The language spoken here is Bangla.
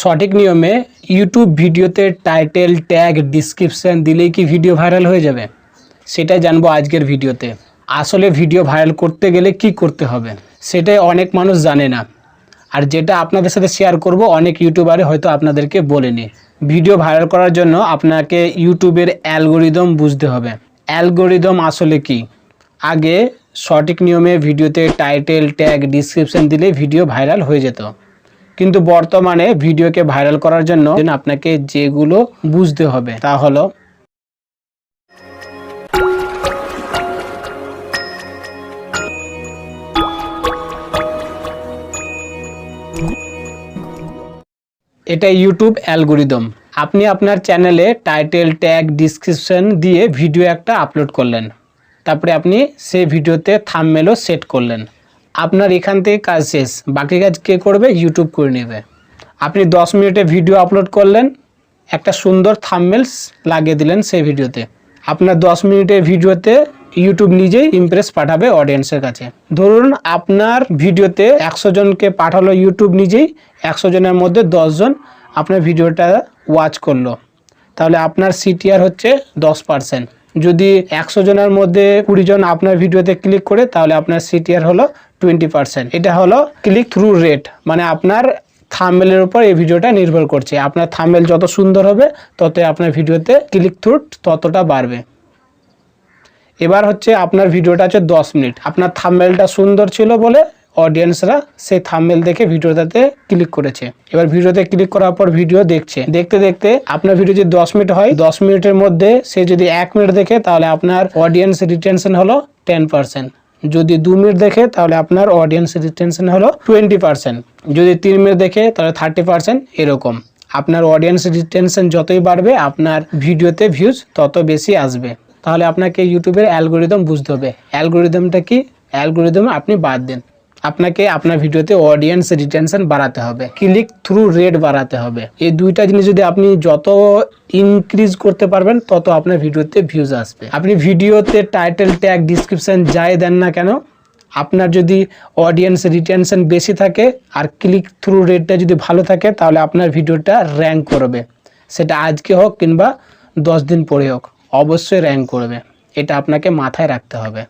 সঠিক নিয়মে ইউটিউব ভিডিওতে টাইটেল ট্যাগ ডিসক্রিপশন দিলেই কি ভিডিও ভাইরাল হয়ে যাবে? সেটাই জানব আজকের ভিডিওতে। আসলে ভিডিও ভাইরাল করতে গেলে কি করতে হবে? সেটাই অনেক মানুষ জানে না। আর যেটা আপনাদের সাথে শেয়ার করব, অনেক ইউটিউবারে হয়তো আপনাদেরকে বলেনি। ভিডিও ভাইরাল করার জন্য আপনাকে ইউটিউবের অ্যালগোরিদম বুঝতে হবে। অ্যালগোরিদম আসলে কি? আগে সঠিক নিয়মে ভিডিওতে টাইটেল ট্যাগ ডিসক্রিপশন দিলে ভিডিও ভাইরাল হয়ে যেত। কিন্তু বর্তমানে ভিডিওকে ভাইরাল করার জন্য আপনাকে যেগুলো বুঝতে হবে, তা হলো এটা ইউটিউব অ্যালগোরিদম। আপনি আপনার চ্যানেলে টাইটেল, ট্যাগ, ডিসক্রিপশন দিয়ে ভিডিও একটা আপলোড করলেন। তারপরে আপনি সেই ভিডিওতে থামমেলও সেট করলেন। আপনার এখান থেকে কাজ শেষ। বাকি কাজ কে করবে? ইউটিউব করে নেবে। আপনি দশ মিনিটে ভিডিও আপলোড করলেন, একটা সুন্দর থামমেলস লাগিয়ে দিলেন সেই ভিডিওতে আপনার দশ মিনিটের ভিডিওতে ইউটিউব নিজেই ইমপ্রেস পাঠাবে অডিয়েন্সের কাছে। ধরুন আপনার ভিডিওতে একশো জনকে পাঠালো ইউটিউব নিজেই, একশো জনের মধ্যে জন আপনার ভিডিওটা ওয়াচ করল। তাহলে আপনার সিটিআর হচ্ছে দশ পার্সেন্ট যদি একশো জনের মধ্যে কুড়ি জন আপনার ভিডিওতে ক্লিক করে, তাহলে আপনার সিটিআর হলো টোয়েন্টি পার্সেন্ট এটা হলো ক্লিক থ্রু রেট মানে আপনার থাম্বেলের উপর এই ভিডিওটা নির্ভর করছে। আপনার থাম্বেল যত সুন্দর হবে, তত আপনার ভিডিওতে ক্লিক থ্রু ততটা বাড়বে। এবার হচ্ছে আপনার ভিডিওটা হচ্ছে দশ মিনিট। আপনার থাম্বেলটা সুন্দর ছিল বলে অডিয়েন্সরা সেই থাম্বেল দেখে ভিডিওটাতে ক্লিক করেছে। এবার ভিডিওতে ক্লিক করার পর ভিডিও দেখছে। দেখতে দেখতে আপনার ভিডিও যদি দশ মিনিট হয়, দশ মিনিটের মধ্যে সে যদি এক মিনিট দেখে, তাহলে আপনার অডিয়েন্স রিটেনশন হলো টেন পার্সেন্ট যদি দু মিনিট দেখে, তাহলে আপনার অডিয়েন্স রিটেনশন হলো টোয়েন্টি পার্সেন্ট যদি তিন মিনিট দেখে, তাহলে থার্টি পার্সেন্ট এরকম। আপনার অডিয়েন্স রিটেনশন যতই বাড়বে, আপনার ভিডিওতে ভিউজ তত বেশি আসবে। তাহলে আপনাকে ইউটিউবের অ্যালগোরিদম বুঝতে হবে। অ্যালগোরিদমটা কি? অ্যালগোরিদম আপনি বাদ দেন। আপনাকে আপনার ভিডিওতে অডিয়েন্স রিটেনশন বাড়াতে হবে। ক্লিক থ্রু রেট বাড়াতে হবে। এই দুইটা জিনিস যদি আপনি যত ইনক্রিজ করতে পারবেন, তত আপনার ভিডিওতে ভিউজ আসবে। আপনি ভিডিওতে টাইটেল ট্যাগ ডিসক্রিপশন যাই দেন না কেন, আপনার যদি অডিয়েন্স রিটেনশন বেশি থাকে আর ক্লিক থ্রু রেটটা যদি ভালো থাকে, তাহলে আপনার ভিডিওটা র্যাঙ্ক করবে। সেটা আজকে হোক কিংবা দশ দিন পরে হোক, অবশ্যই র্যাঙ্ক করবে। এটা আপনাকে মাথায় রাখতে হবে।